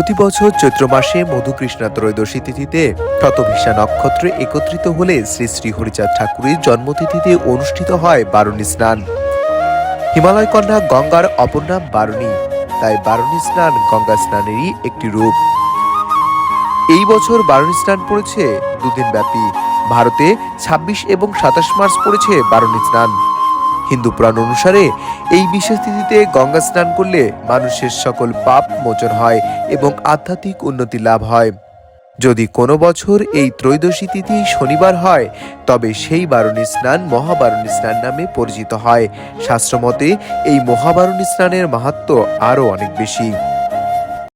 প্রতি বছর চৈত্র মাসে মধুকৃষ্ণা ত্রয়োদশী তিথিতে শতভিসা নক্ষত্রে একত্রিত হলে শ্রী শ্রী হরিচাঁদ ঠাকুরের জন্মতিথিতে অনুষ্ঠিত হয় বারুণী স্নান। হিমালয় কন্যা গঙ্গার অপর নাম বারুণী, তাই বারুণী স্নান গঙ্গা স্নানেরই একটি রূপ। এই বছর বারুণী স্নান পড়েছে দুদিন ব্যাপী ভারতে ২৬ এবং সাতাশ মার্চ পড়েছে বারুণী স্নান। হিন্দু পুরাণ অনুসারে এই বিশেষ তিথিতে গঙ্গা স্নান করলে মানুষের সকল পাপ মোচন হয় এবং আধ্যাত্মিক উন্নতি লাভ হয়। যদি কোনো বছর এই ত্রয়োদশী তিথি শনিবার হয়, তবে সেই বারুণী স্নান মহাবারুণী স্নান নামে পরিচিত হয়। শাস্ত্রমতে এই মহাবারুণী স্নানের মাহাত্ম্য আরও অনেক বেশি।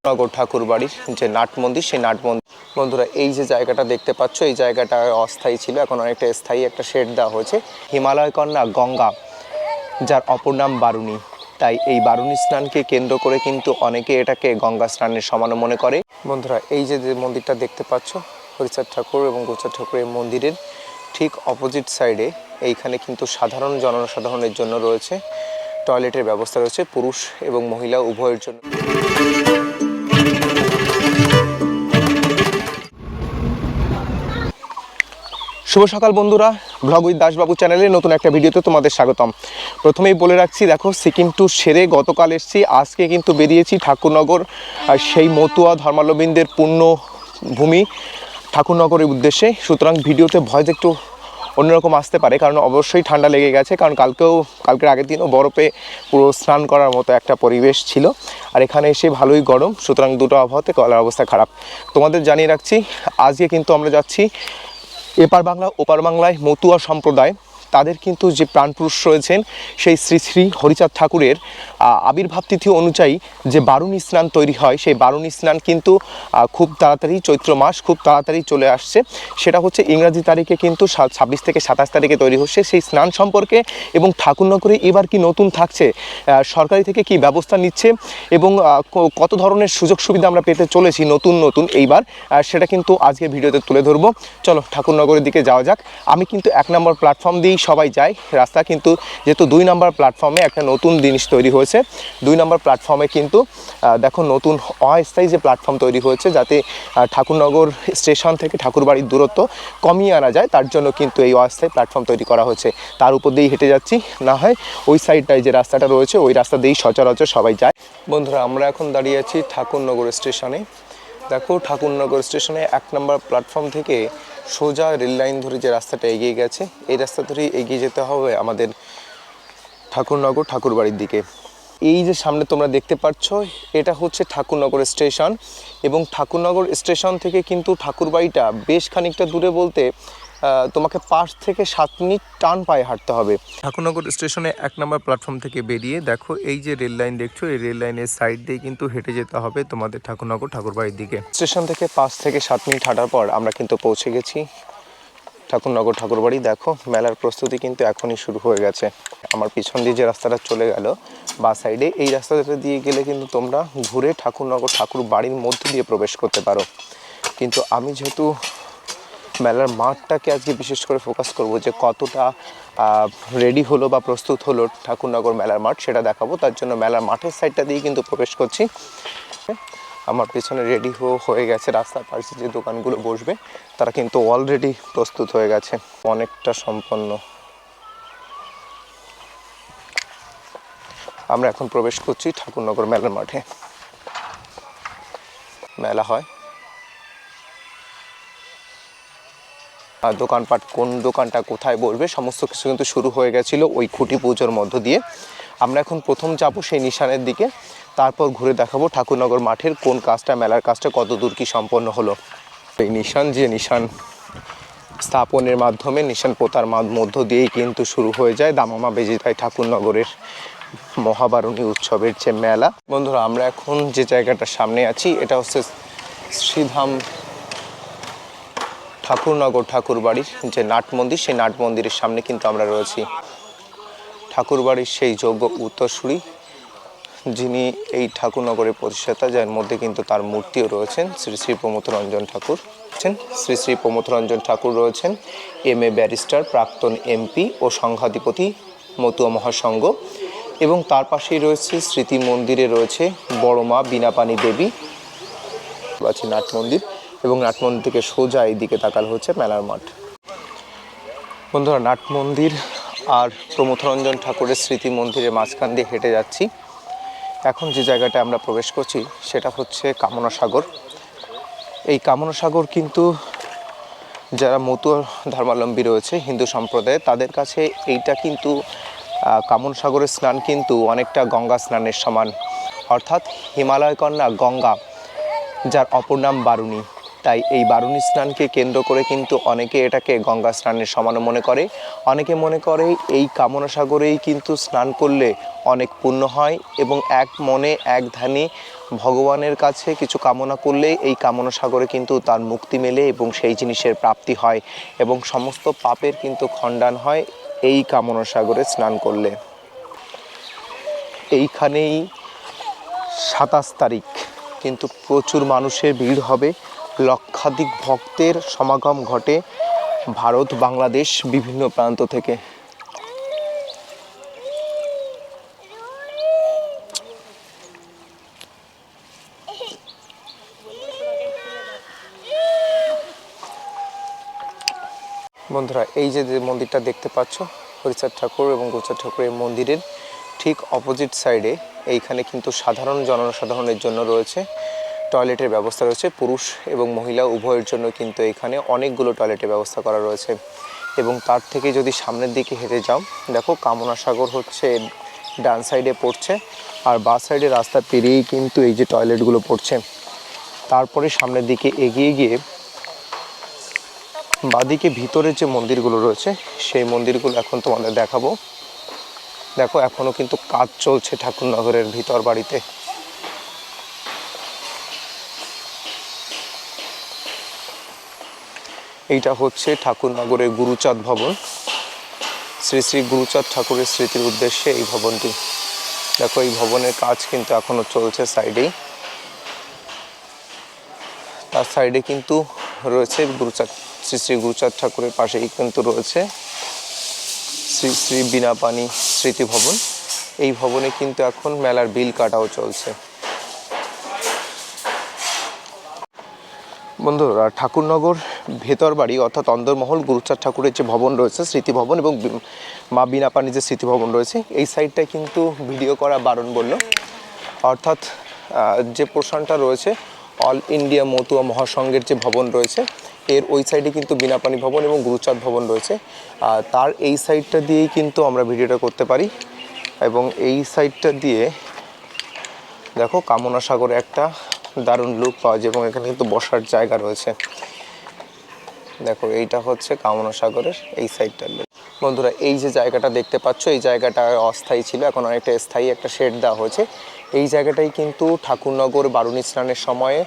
নগর ঠাকুর বাড়ির যে নাট মন্দির, সেই নাট মন্দির। বন্ধুরা, এই যে জায়গাটা দেখতে পাচ্ছ, এই জায়গাটা অস্থায়ী ছিল, এখন অনেকটা স্থায়ী একটা শেড দেওয়া হয়েছে। হিমালয় কন্যা গঙ্গা। যার অপর নাম বারুণী। তাই এই বারুণী স্নানকে কেন্দ্র করে কিন্তু অনেকে এটাকে গঙ্গা স্নানের সমানও মনে করে। বন্ধুরা, এই যে মন্দিরটা দেখতে পাচ্ছ, হরিচাঁদ ঠাকুর এবং গোচার ঠাকুরের মন্দিরের ঠিক অপোজিট সাইডে এইখানে কিন্তু সাধারণ জনসাধারণের জন্য রয়েছে। টয়লেটের ব্যবস্থা রয়েছে, পুরুষ এবং মহিলা উভয়ের জন্য। শুভ সকাল বন্ধুরা ব্লগ উইথ দাসবাবু চ্যানেলে নতুন একটা ভিডিওতে তোমাদের স্বাগতম। প্রথমেই বলে রাখছি, দেখো, সিকিম টু সেরে গতকাল এসেছি, আজকে কিন্তু বেরিয়েছি ঠাকুরনগর, আর সেই মতুয়া ধর্মালবিন্দের পূর্ণ ভূমি ঠাকুরনগরের উদ্দেশ্যে। সুতরাং ভিডিওতে ভয়েস একটু অন্যরকম আসতে পারে, কারণ অবশ্যই ঠান্ডা লেগে গেছে, কারণ কালকেও, কালকের আগের দিনও বরফে পুরো স্নান করার মতো একটা পরিবেশ ছিল, আর এখানে এসে ভালোই গরম, সুতরাং দুটো আবহাওয়াতে কলার অবস্থা খারাপ। তোমাদের জানিয়ে রাখছি, আজকে কিন্তু আমরা যাচ্ছি এপার বাংলা ওপার বাংলায় মতুয়া সম্প্রদায়। তাদের কিন্তু যে প্রাণপুরুষ রয়েছেন, সেই শ্রী শ্রী হরিচাঁদ ঠাকুরের আবির্ভাব তিথি অনুযায়ী যে বারুণী স্নান তৈরি হয়, সেই বারুণী স্নান কিন্তু খুব তাড়াতাড়ি চৈত্র মাস খুব তাড়াতাড়ি চলে আসছে। সেটা হচ্ছে ইংরাজি তারিখে কিন্তু ছাব্বিশ থেকে সাতাশ তারিখে তৈরি হচ্ছে সেই স্নান সম্পর্কে এবং ঠাকুরনগরে এবার কি নতুন থাকছে সরকারি থেকে কি ব্যবস্থা নিচ্ছে এবং কত ধরনের সুযোগ সুবিধা আমরা পেতে চলেছি নতুন নতুন এইবার সেটা কিন্তু আজকে ভিডিওতে তুলে ধরবো। চলো ঠাকুরনগরের দিকে যাওয়া যাক। আমি কিন্তু এক নম্বর প্ল্যাটফর্ম দিয়েই সবাই যায় রাস্তা, কিন্তু যেহেতু দুই নম্বর প্ল্যাটফর্মে একটা নতুন জিনিস তৈরি হয়েছে, দুই নম্বর প্ল্যাটফর্মে কিন্তু দেখো নতুন অস্থায়ী যে প্ল্যাটফর্ম তৈরি হয়েছে, যাতে ঠাকুরনগর স্টেশন থেকে ঠাকুরবাড়ির দূরত্ব কমিয়ে আনা যায়, তার জন্য কিন্তু এই অস্থায়ী প্ল্যাটফর্ম তৈরি করা হয়েছে। তার উপর দিয়েই হেঁটে যাচ্ছি, না হয় ওই সাইডটায় যে রাস্তাটা রয়েছে, ওই রাস্তা দিয়েই সচরাচর সবাই যায়। বন্ধুরা, আমরা এখন দাঁড়িয়ে আছি ঠাকুরনগর স্টেশনে দেখো ঠাকুরনগর স্টেশনে এক নম্বর প্ল্যাটফর্ম থেকে সোজা রেল লাইন ধরে যে রাস্তাটা এগিয়ে গেছে, এই রাস্তা ধরেই এগিয়ে যেতে হবে আমাদের ঠাকুরনগর ঠাকুরবাড়ির দিকে। এই যে সামনে তোমরা দেখতে পাচ্ছ, এটা হচ্ছে ঠাকুরনগর স্টেশন এবং ঠাকুরনগর স্টেশন থেকে কিন্তু ঠাকুরবাড়িটা বেশ খানিকটা দূরে বলতে তোমাকে পাঁচ থেকে সাত মিনিট টান পায়ে হাঁটতে হবে। ঠাকুরনগর স্টেশনে এক নম্বর প্ল্যাটফর্ম থেকে বেরিয়ে দেখো এই যে রেল লাইন দেখছ এই রেল লাইনের সাইড দিয়ে কিন্তু হেঁটে যেতে হবে তোমাদের ঠাকুরনগর ঠাকুরবাড়ির দিকে। স্টেশন থেকে পাঁচ থেকে সাত মিনিট হাঁটার পর আমরা কিন্তু পৌঁছে গেছি। ঠাকুরনগর ঠাকুরবাড়ি দেখো মেলার প্রস্তুতি কিন্তু এখনই শুরু হয়ে গেছে। আমার পিছন দিয়ে যে রাস্তাটা চলে গেল বা সাইডে এই রাস্তাটা দিয়ে গেলে কিন্তু তোমরা ঘুরে ঠাকুরনগর ঠাকুর বাড়ির মধ্যে দিয়ে প্রবেশ করতে পারো। কিন্তু আমি যেহেতু মেলার মাঠটাকে আজকে বিশেষ করে ফোকাস করব যে কতটা রেডি হলো বা প্রস্তুত হলো ঠাকুরনগর মেলার মাঠ সেটা দেখাবো। তার জন্য মেলার মাঠের সাইডটা দিয়ে কিন্তু প্রবেশ করছি। আমার পেছনে রেডি হয়ে গেছে রাস্তার পাশে যে দোকানগুলো বসবে, তারা কিন্তু অলরেডি প্রস্তুত হয়ে গেছে। অনেকটা সম্পন্ন। আমরা এখন প্রবেশ করছি ঠাকুরনগর মেলার মাঠে। মেলা হয়। দোকানপাট কোন দোকানটা কোথায় বসবে, সমস্ত কিছু কিন্তু শুরু হয়ে গেছিল ওই খুঁটি পুজোর মধ্য দিয়ে। আমরা এখন প্রথম যাব সেই নিশানের দিকে, তারপর ঘুরে দেখাবো ঠাকুরনগর মাঠের কোন কাজটা, মেলার কাজটা কত দূর কি সম্পন্ন হলো। এই নিশান, যে নিশান স্থাপনের মাধ্যমে, নিশান পোতার মধ্য দিয়েই কিন্তু শুরু হয়ে যায় দামামা বেজে বেজিতাই ঠাকুরনগরের মহাবারণী উৎসবের যে মেলা। বন্ধুরা, আমরা এখন যে জায়গাটার সামনে আছি, এটা হচ্ছে শ্রীধাম ঠাকুরনগর ঠাকুরবাড়ির যে নাট মন্দির, সেই নাট মন্দিরের সামনে কিন্তু আমরা রয়েছি। ঠাকুরবাড়ির সেই যোগ্য উত্তরসূরি, যিনি এই ঠাকুরনগরের প্রতিষ্ঠাতা, যার মধ্যে কিন্তু তার মূর্তিও রয়েছেন, শ্রী শ্রী প্রমথ রঞ্জন ঠাকুর শ্রী শ্রী প্রমথ রঞ্জন ঠাকুর রয়েছেন এম এ ব্যারিস্টার, প্রাক্তন এমপি ও সংঘাধিপতি মতুয়া মহাসংঘ। এবং তার পাশেই রয়েছে স্মৃতি মন্দিরে রয়েছে বড় মা বীণাপানি দেবী। পাচ্ছি নাট মন্দির। এবং নাট মন্দির থেকে সোজা এই দিকে তাকাল হচ্ছে মেলার মাঠ। বন্ধুরা নাট মন্দির আর প্রমথরঞ্জন ঠাকুরের স্মৃতি মন্দিরের মাঝখান দিয়ে হেঁটে যাচ্ছি। এখন যে জায়গাটা আমরা প্রবেশ করছি, সেটা হচ্ছে কামনা সাগর এই কামনা সাগর কিন্তু যারা মতুয়া ধর্মাবলম্বী রয়েছে, হিন্দু সম্প্রদায়ে, তাদের কাছে এইটা কিন্তু কামন সাগরের স্নান কিন্তু অনেকটা গঙ্গা স্নানের সমান। অর্থাৎ হিমালয় কন্যা গঙ্গা, যার অপর নাম বারুণী। তাই এই বারুণী স্নানকে কেন্দ্র করে কিন্তু অনেকে এটাকে গঙ্গা স্নানের সমানও মনে করে। অনেকে মনে করে এই কামনা সাগরেই কিন্তু স্নান করলে অনেক পুণ্য হয় এবং এক মনে এক ধ্যানে ভগবানের কাছে কিছু কামনা করলে এই কামনা সাগরে কিন্তু তার মুক্তি মেলে এবং সেই জিনিসের প্রাপ্তি হয় এবং সমস্ত পাপের কিন্তু খণ্ডান হয় এই কামনা সাগরে স্নান করলে। এইখানেই সাতাশ তারিখ কিন্তু প্রচুর মানুষের ভিড় হবে। লক্ষাধিক ভক্তের সমাগম ঘটে ভারত, বাংলাদেশ, বিভিন্ন প্রান্ত থেকে। বন্ধুরা, এই যে মন্দিরটা দেখতে পাচ্ছ, হরিচাঁদ ঠাকুর এবং গোচার ঠাকুরের মন্দিরের ঠিক অপোজিট সাইডে এইখানে কিন্তু সাধারণ জনসাধারণের জন্য রয়েছে। টয়লেটের ব্যবস্থা রয়েছে। পুরুষ এবং মহিলা উভয়ের জন্য কিন্তু এখানে অনেকগুলো টয়লেটের ব্যবস্থা করা রয়েছে। এবং তার থেকে যদি সামনের দিকে হেঁটে যাও, দেখো কামনা সাগর হচ্ছে ডান সাইডে পড়ছে। আর বাঁ সাইডে রাস্তা পেরিয়েই কিন্তু এই যে টয়লেটগুলো পড়ছে। তারপরে সামনের দিকে এগিয়ে গিয়ে বাদিকে ভিতরে যে মন্দিরগুলো রয়েছে, সেই মন্দিরগুলো এখন তোমাদের দেখাবো। দেখো এখনও কিন্তু কাজ চলছে ঠাকুরনগরের ভিতর বাড়িতে। এইটা হচ্ছে ঠাকুরনগরের গুরুচাঁদ ভবন। শ্রী শ্রী গুরুচাঁদ ঠাকুরের স্মৃতির উদ্দেশ্যে এই ভবনটি। দেখো, এই ভবনের কাজ কিন্তু এখনও চলছে সাইডেই। তার সাইডে কিন্তু রয়েছে গুরুচাঁদ, শ্রী শ্রী গুরুচাঁদ ঠাকুরের পাশেই কিন্তু রয়েছে শ্রী শ্রী বিনাপানি স্মৃতি ভবন। এই ভবনে কিন্তু এখন মেলার বিল কাটাও চলছে। বন্ধুরা, ঠাকুরনগর ভেতর বাড়ি অর্থাৎ অন্দরমহল, গুরুচাঁদ ঠাকুরের যে ভবন রয়েছে স্মৃতি ভবন এবং মা বিনাপানি যে স্মৃতি ভবন রয়েছে, এই সাইডটায় কিন্তু ভিডিও করা বারণ বলল। অর্থাৎ যে পোর্শনটা রয়েছে, অল ইন্ডিয়া মতুয়া মহাসংঘের যে ভবন রয়েছে, এর ওই সাইডে কিন্তু বিনাপানি ভবন এবং গুরুচাঁদ ভবন রয়েছে। তার এই সাইডটা দিয়েই কিন্তু আমরা ভিডিওটা করতে পারি এবং এই সাইডটা দিয়ে দেখো কামনা সাগরে একটা দারুণ লুক পাওয়া যায় এবং এখানে কিন্তু বসার জায়গা রয়েছে। দেখো, এইটা হচ্ছে কামনা সাগরের এই সাইডটার বন্ধুরা, এই যে জায়গাটা দেখতে পাচ্ছ, এই জায়গাটা অস্থায়ী ছিল, এখন অনেকটা স্থায়ী একটা শেড দেওয়া হয়েছে। এই জায়গাটাই কিন্তু ঠাকুরনগর বারুণী স্নানের সময়ে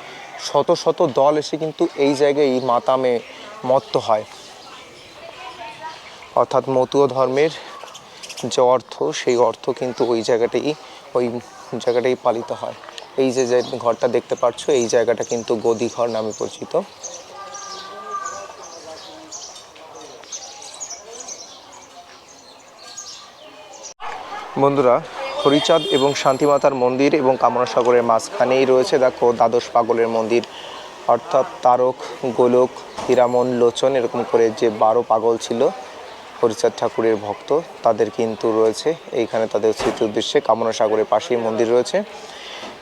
শত শত দল এসে কিন্তু এই জায়গায় এই মাতামে মত্ত হয়। অর্থাৎ মতুয় ধর্মের যে অর্থ, সেই অর্থ কিন্তু ওই জায়গাটাই ওই জায়গাটাই পালিত হয়। এই যে ঘরটা দেখতে পাচ্ছ, এই জায়গাটা কিন্তু গদি ঘর নামে পরিচিত। বন্ধুরা, হরিচাঁদ এবং শান্তিমাতার মন্দির এবং কামনা সাগরের মাঝখানেই রয়েছে দেখো দ্বাদশ পাগলের মন্দির। অর্থাৎ তারক, গোলক, হীরামন, লোচন এরকম করে যে বারো পাগল ছিল, হরিচাঁদ ঠাকুরের ভক্ত, তাদের কিন্তু রয়েছে। এইখানে তাদের স্মৃতি উদ্দেশ্যে কামনা সাগরের পাশেই মন্দির রয়েছে।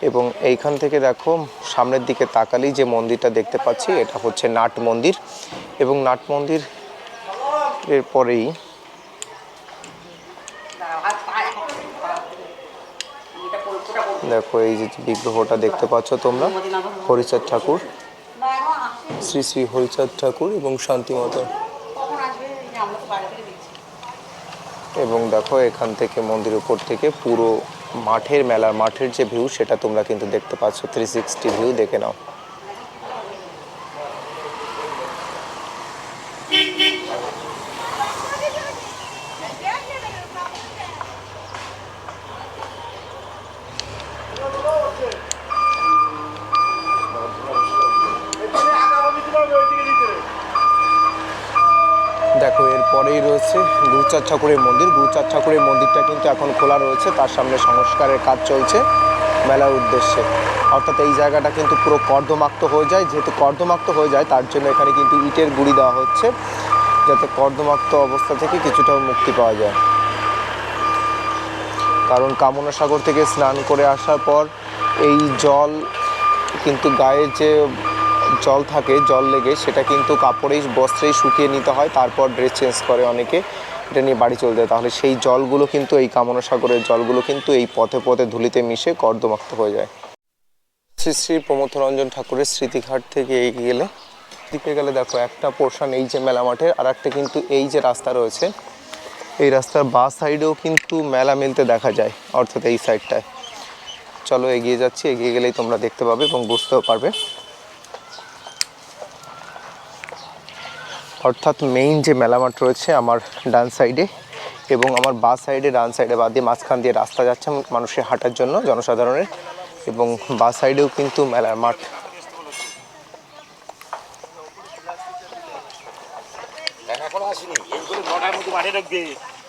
এবং এইখান থেকে দেখো সামনের দিকে তাকালেই যে মন্দিরটা দেখতে পাচ্ছি, এটা হচ্ছে নাট মন্দির। এবং নাট মন্দির এর পরেই দেখো, এই যে বিগ্রহটা দেখতে পাচ্ছ তোমরা, হরিচাঁদ ঠাকুর। শ্রী শ্রী হরিচাঁদ ঠাকুর এবং শান্তিমাতা। এবং দেখো, এখান থেকে মন্দির উপর থেকে পুরো মাঠের মেলার মাঠের যে ভিউ সেটা তোমরা কিন্তু দেখতে পাচ্ছ। থ্রি সিক্সটি ভিউ দেখে নাও। দেখো, এরপরেই রয়েছে গুরুচাঁদ ঠাকুরের মন্দির। গুরুচাঁদ ঠাকুরের মন্দিরটা কিন্তু এখন খোলা রয়েছে, তার সামনে সংস্কারের কাজ চলছে মেলার উদ্দেশ্যে। অর্থাৎ এই জায়গাটা কিন্তু পুরো কর্দমাক্ত হয়ে যায়। যেহেতু কর্দমাক্ত হয়ে যায়, তার জন্য এখানে কিন্তু ইটের গুঁড়ি দেওয়া হচ্ছে, যাতে কর্দমাক্ত অবস্থা থেকে কিছুটা মুক্তি পাওয়া যায়। কারণ কামনা সাগর থেকে স্নান করে আসার পর এই জল কিন্তু গায়ে যে জল থাকে, জল লেগে, সেটা কিন্তু কাপড়েই বস্ত্রেই শুকিয়ে নিতে হয়, তারপর ড্রেস চেঞ্জ করে অনেকে। এটা নিয়ে বাড়ি চলে যায় তাহলে সেই জলগুলো কিন্তু এই কামনা সাগরের জলগুলো কিন্তু এই পথে পথে ধুলিতে মিশে কর্দমাক্ত হয়ে যায়। শ্রী শ্রী প্রমথরঞ্জন ঠাকুরের স্মৃতিঘাট থেকে এগিয়ে গেলে দিকে গেলে দেখো একটা পোর্শন এই যে মেলা মাঠের, আর একটা কিন্তু এই যে রাস্তা রয়েছে। এই রাস্তার বা সাইডেও কিন্তু মেলা মিলতে দেখা যায়, অর্থাৎ এই সাইডটায় চলো এগিয়ে যাচ্ছি, এগিয়ে গেলেই তোমরা দেখতে পাবে এবং বুঝতেও পারবে। অর্থাৎ মেইন যে মেলা মাঠ রয়েছে আমার ডান সাইডে এবং আমার বা সাইডে ডান সাইডে বা দিয়ে মাঝখান দিয়ে রাস্তা যাচ্ছে মানুষের হাঁটার জন্য জনসাধারণের এবং বা সাইডেও কিন্তু মেলার মাঠ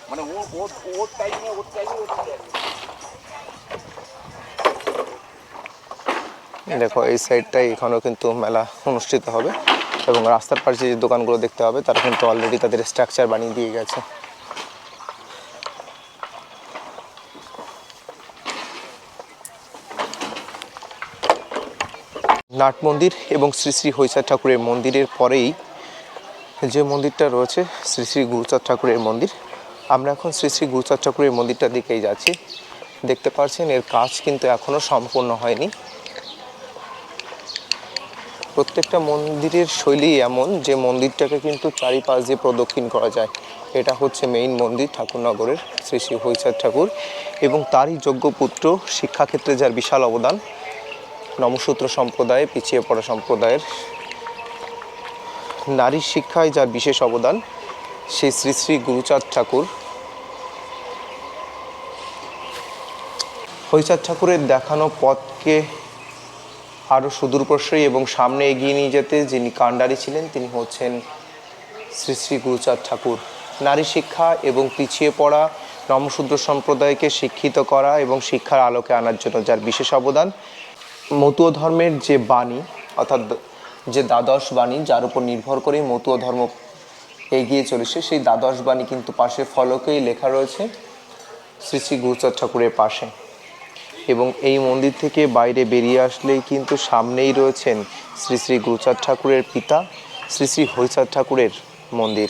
মানে ও ওর ওর টাইমে ওর টাইমে ওর দেখো এই সাইডটাই এখানেও কিন্তু মেলা অনুষ্ঠিত হবে। এবং রাস্তার পাশে যে দোকানগুলো দেখতে হবে, তারা কিন্তু অলরেডি তাদের স্ট্রাকচার বানিয়ে দিয়ে গেছে। নাট মন্দির এবং শ্রী শ্রী হৈচাঁদ ঠাকুরের মন্দিরের পরেই যে মন্দিরটা রয়েছে, শ্রী শ্রী গুরুচাঁদ ঠাকুরের মন্দির। আমরা এখন শ্রী শ্রী গুরুচাঁদ ঠাকুরের মন্দিরটার দিকেই যাচ্ছি। দেখতে পাচ্ছেন, এর কাজ কিন্তু এখনও সম্পূর্ণ হয়নি। প্রত্যেকটা মন্দিরের শৈলী এমন যে মন্দিরটাকে কিন্তু চারিপাশ দিয়ে প্রদক্ষিণ করা যায়। এটা হচ্ছে মেইন মন্দির ঠাকুরনগরের শ্রী শ্রী হৈচাঁদ ঠাকুর এবং তারই যোগ্য পুত্র, শিক্ষাক্ষেত্রে যার বিশাল অবদান, নমসূত্র সম্প্রদায়ে, পিছিয়ে পড়া সম্প্রদায়ের। নারী শিক্ষায় যার বিশেষ অবদান সেই শ্রী শ্রী গুরুচাঁদ ঠাকুর। হৈচাঁদ ঠাকুরের দেখানো পথকে আরও সুদূরপ্রসারী এবং সামনে এগিয়ে নিয়ে যেতে যিনি কাণ্ডারি ছিলেন, তিনি হচ্ছেন শ্রী শ্রী গুরুচাঁদ ঠাকুর। নারী শিক্ষা এবং পিছিয়ে পড়া নমশূদ্র সম্প্রদায়কে শিক্ষিত করা এবং শিক্ষার আলোকে আনার জন্য যার বিশেষ অবদান মতুয় ধর্মের যে বাণী, অর্থাৎ যে দ্বাদশ বাণী, যার উপর নির্ভর করেই মতুয় ধর্ম এগিয়ে চলেছে, সেই দ্বাদশ বাণী কিন্তু পাশে ফলকেই লেখা রয়েছে। শ্রী শ্রী গুরুচাঁদ ঠাকুরের পাশে। এবং এই মন্দির থেকে বাইরে বেরিয়ে আসলেই কিন্তু সামনেই রয়েছেন শ্রী শ্রী গুরুচাঁদ ঠাকুরের পিতা, শ্রী শ্রী হরিচাঁদ ঠাকুরের মন্দির।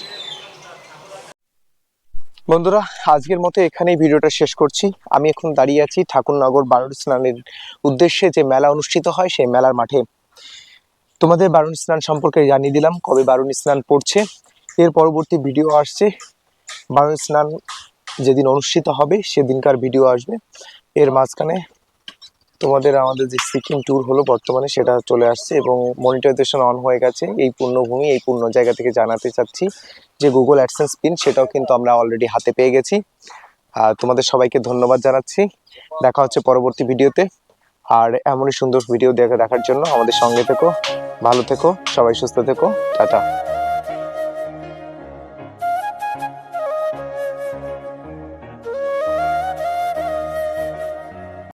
বন্ধুরা, আজকের মতো এখানেই ভিডিওটা শেষ করছি। আমি এখন দাঁড়িয়ে আছি ঠাকুরনগর বারুণ স্নানের উদ্দেশ্যে যে মেলা অনুষ্ঠিত হয়, সেই মেলার মাঠে। তোমাদের বারুণ স্নান সম্পর্কে জানিয়ে দিলাম, কবে বারুণ স্নান পড়ছে। এর পরবর্তী ভিডিও আসছে। বারুণ স্নান যেদিন অনুষ্ঠিত হবে, সেদিনকার ভিডিও আসবে। এর মাঝখানে তোমাদের আমাদের যে সিকিম ট্যুর হলো বর্তমানে সেটা চলে আসছে এবং মনিটাইজেশন অন হয়ে গেছে। এই পূর্ণভূমি, এই পূর্ণ জায়গা থেকে জানাতে চাচ্ছি যে গুগল অ্যাডসেন্স পিন সেটাও কিন্তু আমরা অলরেডি হাতে পেয়ে গেছি। আর তোমাদের সবাইকে ধন্যবাদ জানাচ্ছি। দেখা হচ্ছে পরবর্তী ভিডিওতে। আর এমনই সুন্দর ভিডিও দেখা দেখার জন্য আমাদের সঙ্গে থেকো, ভালো থেকো, সবাই সুস্থ থেকো, টাটা।